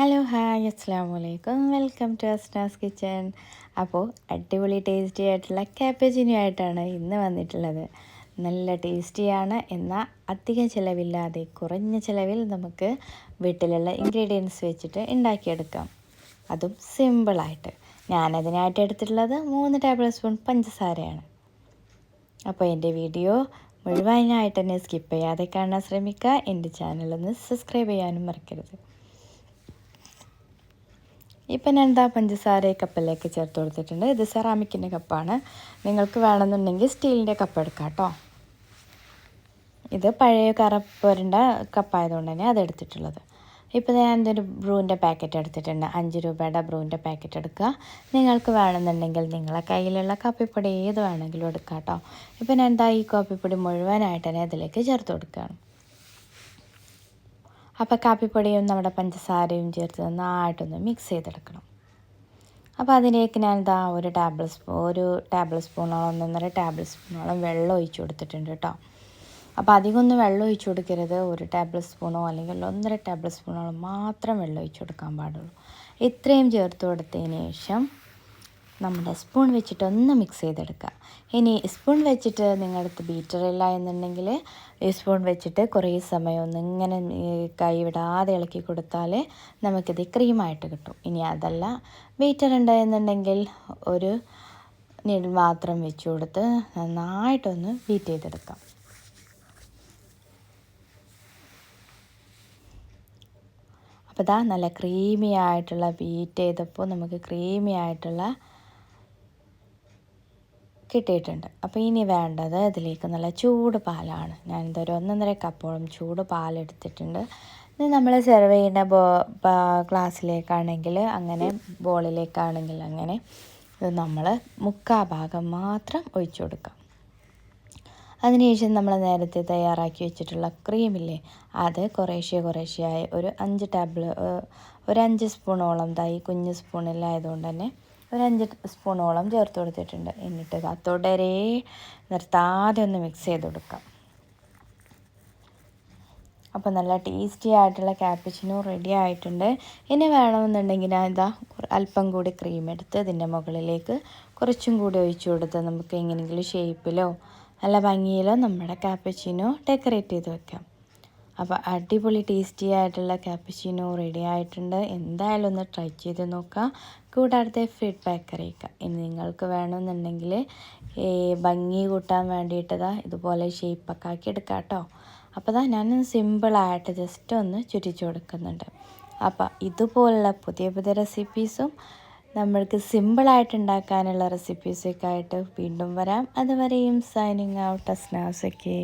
Hello hi അസ്സാം വലൈക്കും welcome to Asnas kitchen അപ്പോൾ അടിപൊളി ടേസ്റ്റി ആയിട്ടുള്ള ക്യാപ്പേജിനി ആയിട്ടാണ് ഇന്ന് വന്നിട്ടുള്ളത്. നല്ല ടേസ്റ്റിയാണ് എന്നാൽ അധികം ചിലവില്ലാതെ കുറഞ്ഞ ചിലവിൽ നമുക്ക് വീട്ടിലുള്ള ഇൻഗ്രീഡിയൻസ് വെച്ചിട്ട് ഉണ്ടാക്കിയെടുക്കാം. അതും സിമ്പിളായിട്ട് ഞാനതിനായിട്ട് എടുത്തിട്ടുള്ളത് മൂന്ന് ടേബിൾ സ്പൂൺ പഞ്ചസാരയാണ്. അപ്പോൾ എന്റെ വീഡിയോ മുഴുവനായിട്ട് തന്നെ സ്കിപ്പ് ചെയ്യാതെ കാണാൻ ശ്രമിക്കുക. എന്റെ ചാനലൊന്ന് സബ്സ്ക്രൈബ് ചെയ്യാനും മറക്കരുത്. ഇപ്പം ഞാൻ എന്താ പഞ്ചസാര കപ്പിലേക്ക് ചേർത്ത് കൊടുത്തിട്ടുണ്ട്. ഇത് സെറാമിക്കിന്റെ കപ്പാണ്. നിങ്ങൾക്ക് വേണമെന്നുണ്ടെങ്കിൽ സ്റ്റീലിന്റെ കപ്പ് എടുക്കാം കേട്ടോ. ഇത് പഴയ കറപ്പുരണ്ട കപ്പായതുകൊണ്ട് തന്നെ അതെടുത്തിട്ടുള്ളത് ഇപ്പോൾ ഞാൻ എന്തൊരു ബ്രൂവിന്റെ പാക്കറ്റ് എടുത്തിട്ടുണ്ട്. അഞ്ച് രൂപയുടെ ബ്രൂവിന്റെ പാക്കറ്റ് എടുക്കുക. നിങ്ങൾക്ക് വേണമെന്നുണ്ടെങ്കിൽ നിങ്ങളെ കയ്യിലുള്ള കാപ്പിപ്പൊടി ഏത് വേണമെങ്കിലും എടുക്കാം കേട്ടോ. ഇപ്പോൾ ഞാൻ എന്താ ഈ കാപ്പിപ്പൊടി മുഴുവനായിട്ട് തന്നെ അതിലേക്ക് ചേർത്ത് കൊടുക്കുകയാണ്. അപ്പോൾ കാപ്പിപ്പൊടിയും നമ്മുടെ പഞ്ചസാരയും ചേർത്ത് നന്നായിട്ടൊന്ന് മിക്സ് ചെയ്തെടുക്കണം. അപ്പോൾ അതിലേക്ക് ഞാൻ എന്താ ഒരു ടേബിൾ സ്പൂൺ ഒരു ടേബിൾ സ്പൂണോളം ഒന്നൊന്നര ടേബിൾ സ്പൂണോളം വെള്ളം ഒഴിച്ച് കൊടുത്തിട്ടുണ്ട് കേട്ടോ. അപ്പോൾ അധികമൊന്നും വെള്ളം ഒഴിച്ച് കൊടുക്കരുത്. ഒരു ടേബിൾ സ്പൂണോ അല്ലെങ്കിൽ ഒന്നര ടേബിൾ സ്പൂണോളം മാത്രം വെള്ളം ഒഴിച്ച് കൊടുക്കാൻ പാടുള്ളൂ. ഇത്രയും ചേർത്ത് കൊടുത്തതിന് ശേഷം നമ്മുടെ സ്പൂൺ വെച്ചിട്ട് ഒന്ന് മിക്സ് ചെയ്തെടുക്കുക ഇനി സ്പൂൺ വെച്ചിട്ട് നിങ്ങളടുത്ത് ബീറ്റർ ഇല്ല എന്നുണ്ടെങ്കിൽ ഈ സ്പൂൺ വെച്ചിട്ട് കുറേ സമയം ഒന്ന് ഇങ്ങനെ കൈ വിടാതെ ഇളക്കി കൊടുത്താൽ നമുക്കിത് ക്രീമായിട്ട് കിട്ടും. ഇനി അതല്ല ബീറ്റർ ഉണ്ട് എന്നുണ്ടെങ്കിൽ ഒരു നീഡിൽ മാത്രം വെച്ച് കൊടുത്ത് നന്നായിട്ടൊന്ന് ബീറ്റ് ചെയ്തെടുക്കാം. അപ്പോൾ ഇതാ നല്ല ക്രീമി ആയിട്ടുള്ള ബീറ്റ് ചെയ്തപ്പോൾ നമുക്ക് ക്രീമി ആയിട്ടുള്ള കിട്ടിയിട്ടുണ്ട്. അപ്പോൾ ഇനി വേണ്ടത് ഇതിലേക്ക് നല്ല ചൂട് പാലാണ്. ഞാൻ ഇതൊരു ഒന്നൊന്നര കപ്പോളം ചൂട് പാലെടുത്തിട്ടുണ്ട്. ഇത് നമ്മൾ സെർവ് ചെയ്യുന്ന ബോ ഗ്ലാസ്സിലേക്കാണെങ്കിൽ അങ്ങനെ ബോളിലേക്കാണെങ്കിൽ അങ്ങനെ ഇത് നമ്മൾ മുക്കാ ഭാഗം മാത്രം ഒഴിച്ചു കൊടുക്കാം. അതിനുശേഷം നമ്മൾ നേരത്തെ തയ്യാറാക്കി വെച്ചിട്ടുള്ള ക്രീമില്ലേ അത് കുറേശ്ശെ കുറേശ്ശെയായി ഒരു അഞ്ച് ടേബിൾ ഒരു അഞ്ച് സ്പൂണോളം തൈ കുഞ്ഞ് സ്പൂണിലായതുകൊണ്ട് തന്നെ ഒരു അഞ്ച് സ്പൂണോളം ചേർത്ത് കൊടുത്തിട്ടുണ്ട്. എന്നിട്ട് തുടരെ നിർത്താതെ ഒന്ന് മിക്സ് ചെയ്ത് കൊടുക്കാം. അപ്പോൾ നല്ല ടേസ്റ്റി ആയിട്ടുള്ള ക്യാപ്പിച്ചിനും റെഡി ആയിട്ടുണ്ട്. ഇനി വേണമെന്നുണ്ടെങ്കിൽ ഇതാ അല്പം കൂടി ക്രീം എടുത്ത് ഇതിന്റെ മുകളിലേക്ക് കുറച്ചും കൂടി ഒഴിച്ചു കൊടുത്ത് നമുക്ക് എങ്ങനെയെങ്കിലും ഷേപ്പിലോ നല്ല ഭംഗിയിലോ നമ്മുടെ ക്യാപ്പിച്ചിനോ ഡെക്കറേറ്റ് ചെയ്ത് വെക്കാം. അപ്പോൾ അടിപൊളി ടേസ്റ്റി ആയിട്ടുള്ള ക്യാപ്പച്ചിനോ റെഡി ആയിട്ടുണ്ട്. എന്തായാലും ഒന്ന് ട്രൈ ചെയ്ത് നോക്കുക കൂടാതെ ഫീഡ്ബാക്ക് അറിയിക്കുക ഇനി നിങ്ങൾക്ക് വേണമെന്നുണ്ടെങ്കിൽ ഭംഗി കൂട്ടാൻ വേണ്ടിയിട്ടതാ ഇതുപോലെ ഷേപ്പൊക്കെ ആക്കി എടുക്കാം കേട്ടോ. അപ്പോൾ ഇതാ ഞാൻ സിമ്പിളായിട്ട് ജസ്റ്റ് ഒന്ന് ചുറ്റിച്ചു കൊടുക്കുന്നുണ്ട്. അപ്പോൾ ഇതുപോലുള്ള പുതിയ പുതിയ റെസിപ്പീസും നമ്മൾക്ക് സിമ്പിളായിട്ട് ഉണ്ടാക്കാനുള്ള റെസിപ്പീസൊക്കെ ആയിട്ട് വീണ്ടും വരാം. അതുവരെയും സൈനിങ് ഔട്ട് അസ്നാസൊക്കെ.